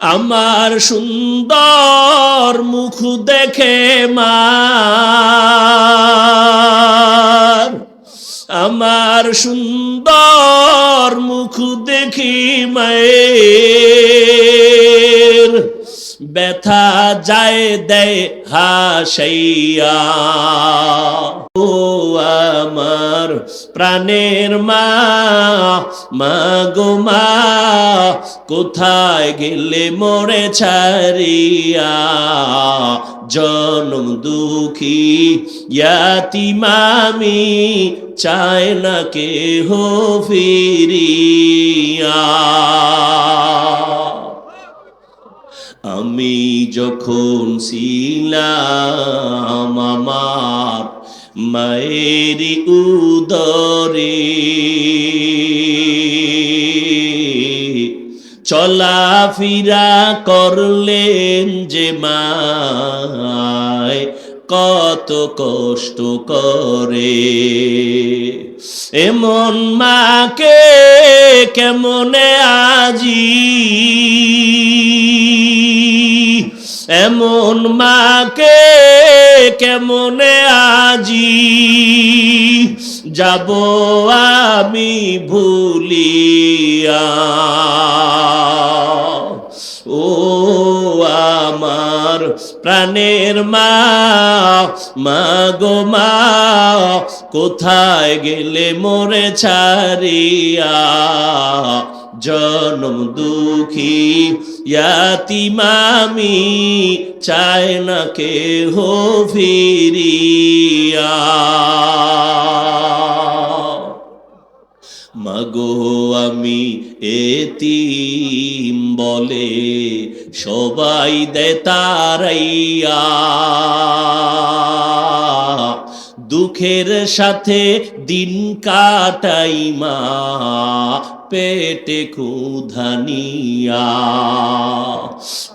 আমার সুন্দর মুখ দেখে মা আমার সুন্দর মুখ দেখি মায়ের। ব্যথা যায় দেয় হাসাইয়া। ও আমার প্রাণের মা মা গো মা, কোথায় গেলে মরে ছাড়িয়া? জনম দুঃখী ইয়াতি মামি চায় না কে ফিরিয়া। আমি যখন ছিলাম আমার মায়েরি উদরে। চলাফিরা করলেন যে মায় কত কষ্ট করে। এমন মাকে কেমনে আজি? এমন মাকে কেমনে আজি? যাব আমি ভুলিয়া। ও আমার প্রাণের মা গো মা, কোথায় গেলে মোরে ছাড়িয়া? জনম দুঃখী ইয়াতি মামি চায় না কে হো ফিরিয়া। মাগো আমি এতিম বলে সবাই দে তারাইয়া দুঃখের সাথে দিন কাটাই মা, পেটে ক্ষুধানিয়া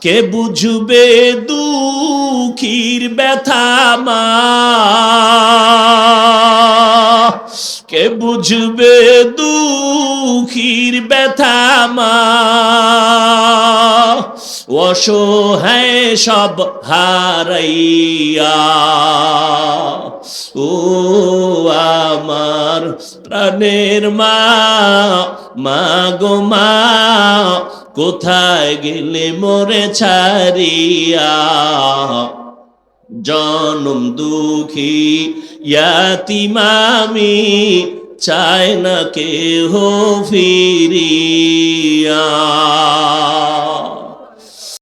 কে বুঝবে দুঃখীর ব্যথা মা? কে বুঝবে দুঃখীর ব্যথা মা? অসহায় সব হারাইয়া। ও আমার প্রাণের মা গো মা, কোথায় গেলে মোরে ছাড়িয়া? জনম দুঃখী ইয়াতিমামি, চায় না কে হো ফিরিয়া।